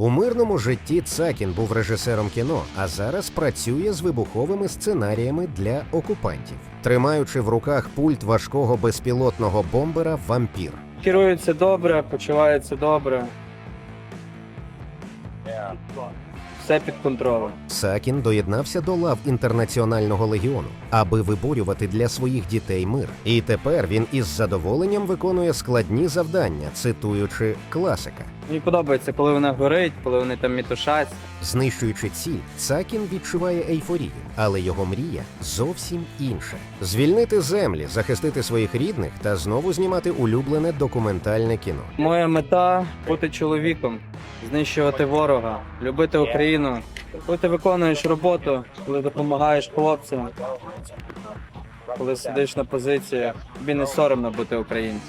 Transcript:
У мирному житті Цакін був режисером кіно, а зараз працює з вибуховими сценаріями для окупантів, тримаючи в руках пульт важкого безпілотного бомбера Вампір. Керується добре, почувається добре. Все під контролем. Сакін доєднався до лав інтернаціонального легіону, аби виборювати для своїх дітей мир. І тепер він із задоволенням виконує складні завдання, цитуючи класика. Мені подобається, коли вона горить, коли вони там мітушаться. Знищуючи ціль, Цакін відчуває ейфорію, але його мрія зовсім інша: звільнити землі, захистити своїх рідних та знову знімати улюблене документальне кіно. Моя мета бути чоловіком, знищувати ворога, любити Україну. Коли ти виконуєш роботу, коли допомагаєш хлопцям, коли сидиш на позиції, тобі не соромно бути українцем.